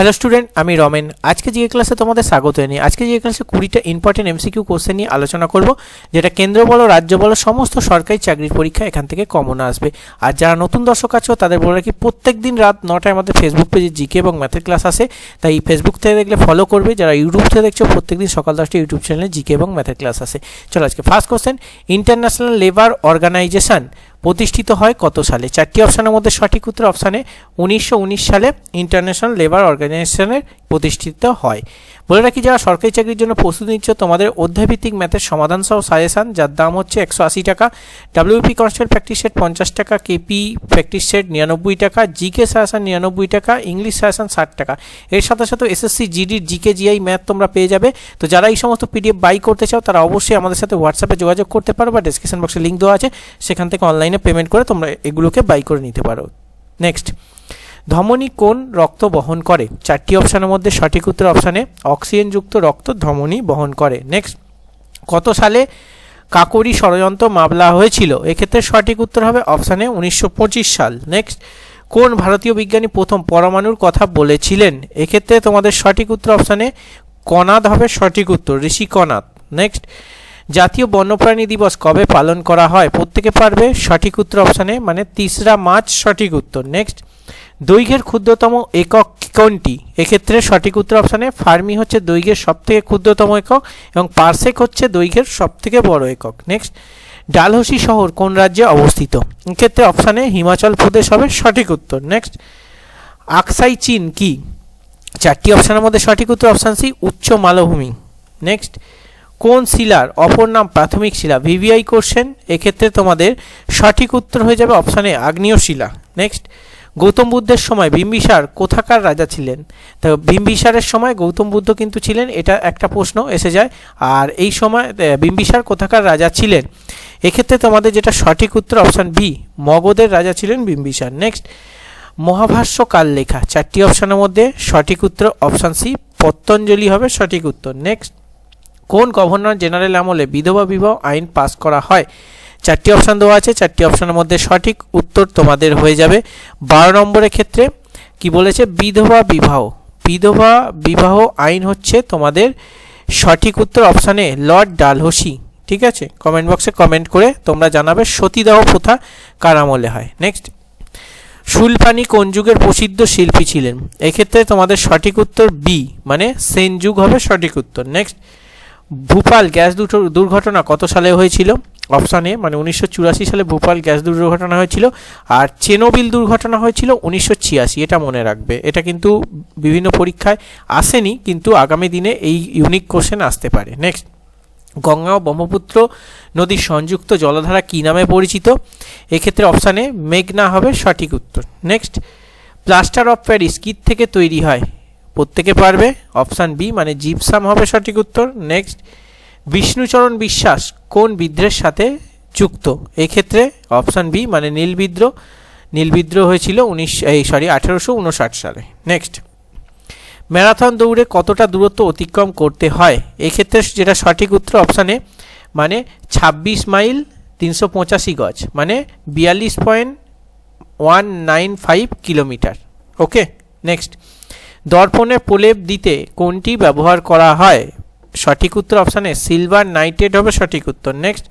Hello student আমি রমেন। আজকে GA ক্লাসে তোমাদের স্বাগত জানিয়ে, আজকে জিএ ক্লাসে কুড়িটা ইম্পর্টেন্ট এমসিকিউ কোশ্চেন নিয়ে আলোচনা করব, যেটা কেন্দ্র বলো, রাজ্য বলো, সমস্ত সরকারি চাকরির পরীক্ষা এখান থেকে কমন আসবে। আর যারা নতুন দর্শক আছো, তাদের বলে রাখি প্রত্যেক দিন রাত নটায় আমাদের ফেসবুক পেজে জিকে এবং ম্যাথের ক্লাস আসে। তাই ফেসবুক থেকে দেখলে ফলো করবে। যারা ইউটিউব থেকে দেখছ প্রত্যেক দিন সকাল দশটা ইউটিউব চ্যানেলে জিকে এবং ম্যাথের ক্লাস আসে। চলো আজকে first question International Labour Organization প্রতিষ্ঠিত হয় কত সালে? চারটি অপশানের মধ্যে সঠিক উত্তর অপশানে উনিশশো উনিশ সালে ইন্টারন্যাশনাল লেবার অর্গানাইজেশনের প্রতিষ্ঠিত হয়। বলে রাখি, যারা সরকারি চাকরির জন্য প্রস্তুতি নিচ্ছ, তোমাদের অধ্যায়ভিত্তিক ম্যাথের সমাধান সহ সাজেশান, যার দাম হচ্ছে একশো আশি টাকা। ডাব্লিউপি কনস্টেবল প্র্যাকটিস সেট পঞ্চাশ টাকা কেপি প্র্যাকটিস সেট নিরানব্বই টাকা জিকে সাজেশান নিরানব্বই টাকা ইংলিশ সাজেশান ষাট টাকা। এর সাথে সাথে এসএসসি জিডির জিকে জিআই ম্যাথ তোমরা পেয়ে যাবে। তো যারা এই সমস্ত পিডিএফ বাই করতে চাও, তারা অবশ্যই আমাদের সাথে হোয়াটসঅ্যাপে যোগাযোগ করতে পারো বা ডিসক্রিপশন বক্সে লিঙ্ক দেওয়া আছে। সেখান থেকে অনলাইনে পেমেন্ট করে তোমরা এগুলোকে বাই করে নিতে পারো। নেক্সট ধমনী কোন রক্ত বহন করে? চারটি অপশানের মধ্যে সঠিক উত্তর অপশানে অক্সিজেনযুক্ত রক্ত ধমনী বহন করে। নেক্সট কত সালে কাকরি ষড়যন্ত্র মামলা হয়েছিল? এক্ষেত্রে সঠিক উত্তর হবে অপশানে উনিশশো পঁচিশ সাল। নেক্সট কোন ভারতীয় বিজ্ঞানী প্রথম পরমাণুর কথা বলেছিলেন? এক্ষেত্রে তোমাদের সঠিক উত্তর অপশানে কনাদ হবে সঠিক উত্তর, ঋষি কনাদ নেক্সট জাতীয় বন্যপ্রাণী দিবস কবে পালন করা হয়? প্রত্যেকে পারবে? সঠিক উত্তর অপশানে মানে তিসরা মার্চ, সঠিক উত্তর। নেক্সট দৈর্ঘ্যের ক্ষুদ্রতম একক কোনটি? এক্ষেত্রে সঠিক উত্তর অপশানে ফার্মি হচ্ছে দৈর্ঘ্যের সবথেকে ক্ষুদ্রতম একক এবং পার্সেক হচ্ছে দৈর্ঘ্যের সবথেকে বড় একক। নেক্সট ডালহসি শহর কোন রাজ্যে অবস্থিত? এক্ষেত্রে অপশানে হিমাচল প্রদেশ হবে সঠিক উত্তর। নেক্সট আকসাই চীন কি? চারটি অপশানের মধ্যে সঠিক উত্তর অপশান সি উচ্চ মালভূমি। নেক্সট কোন শিলার অপর নাম প্রাথমিক শিলা? ভিভিআই কোশ্চেন এক্ষেত্রে তোমাদের সঠিক উত্তর হয়ে যাবে অপশানে আগ্নেয় শিলা। নেক্সট গৌতম বুদ্ধের সময় বিম্বিসার কোথাকার রাজা ছিলেন? তো বিম্বিসারের সময় গৌতম বুদ্ধ কিন্তু ছিলেন, এটা একটা প্রশ্ন এসে যায়। আর এই সময় বিম্বিসার কোথাকার রাজা ছিলেন? এক্ষেত্রে তোমাদের যেটা সঠিক উত্তর অপশান বি মগধের রাজা ছিলেন বিম্বিসার। নেক্সট মহাভাষ্য কাল লেখা। চারটি অপশানের মধ্যে সঠিক উত্তর অপশান সি পতঞ্জলি হবে সঠিক উত্তর। নেক্সট কোন গভর্নর জেনারেল আমলে বিধবা বিবাহ আইন পাস করা হয়? চারটি অপশান দেওয়া আছে। চারটি অপশানের মধ্যে সঠিক উত্তর তোমাদের হয়ে যাবে। বারো নম্বরের ক্ষেত্রে কি বলেছে? বিধবা বিবাহ। বিধবা বিবাহ আইন হচ্ছে তোমাদের সঠিক উত্তর অপশানে লর্ড ডালহসি। ঠিক আছে? কমেন্ট বক্সে কমেন্ট করে তোমরা জানাবে সতীদাহ প্রথা কার আমলে হয়। নেক্সট। শুলপানি কোন যুগের প্রসিদ্ধ শিল্পী ছিলেন? এক্ষেত্রে তোমাদের সঠিক উত্তর বি মানে সেন যুগ হবে সঠিক উত্তর। নেক্সট। ভূপাল গ্যাস দুর্ঘটনা কত সালে হয়েছিল? অপশান এ মানে উনিশশো চুরাশি সালে ভূপাল গ্যাস দুর্ঘটনা হয়েছিল। আর চেনোবিল দুর্ঘটনা হয়েছিল উনিশশো ছিয়াশি, এটা মনে রাখবে। এটা কিন্তু বিভিন্ন পরীক্ষায় আসেনি, কিন্তু আগামী দিনে এই ইউনিক কোশ্চেন আসতে পারে। নেক্সট গঙ্গা ও ব্রহ্মপুত্র নদীর সংযুক্ত জলধারা কী নামে পরিচিত? এক্ষেত্রে অপশানে মেঘনা হবে সঠিক উত্তর। নেক্সট প্লাস্টার অফ প্যারিস কীর থেকে তৈরি হয়? প্রত্যেকে পারবে। অপশান বি মানে জিপসাম হবে সঠিক উত্তর। নেক্সট, বিষ্ণুচরণ বিশ্বাস কোন বিদ্রোহের সাথে যুক্ত? এক্ষেত্রে অপশান বি মানে নীল বিদ্রোহ। নীল বিদ্রোহ হয়েছিল উনিশ, এই সরি আঠেরোশো উনষাট সালে। নেক্সট, ম্যারাথন দৌড়ে কতটা দূরত্ব অতিক্রম করতে হয়? এক্ষেত্রে যেটা সঠিক উত্তর, অপশানে মানে ছাব্বিশ মাইল তিনশো পঁচাশি গজ মানে বিয়াল্লিশ point one nine five kilometre. Okay, next দর্পণে প্রলেপ দিতে কোনটি ব্যবহার করা হয়? সঠিক উত্তর অপশানে সিলভার নাইট্রেট হবে সঠিক উত্তর। নেক্সট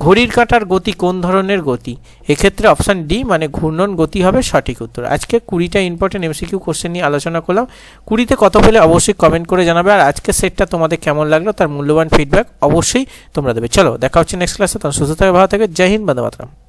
ঘড়ির কাঁটার গতি কোন ধরনের গতি? এক্ষেত্রে অপশান ডি মানে ঘূর্ণন গতি হবে সঠিক উত্তর। আজকে কুড়িটা ইম্পর্টেন্ট এমসিকিউ কোশ্চেন নিয়ে আলোচনা করলাম। কুড়িতে কত পেলে অবশ্যই কমেন্ট করে জানাবে। আর আজকের সেটটা তোমাদের কেমন লাগল তার মূল্যবান ফিডব্যাক অবশ্যই তোমরা দেবে। চলো, দেখা হচ্ছে নেক্সট ক্লাসে তখন সুস্থ থাকে, ভালো থাকে। জয় হিন্দ, বন্দে মাতরম।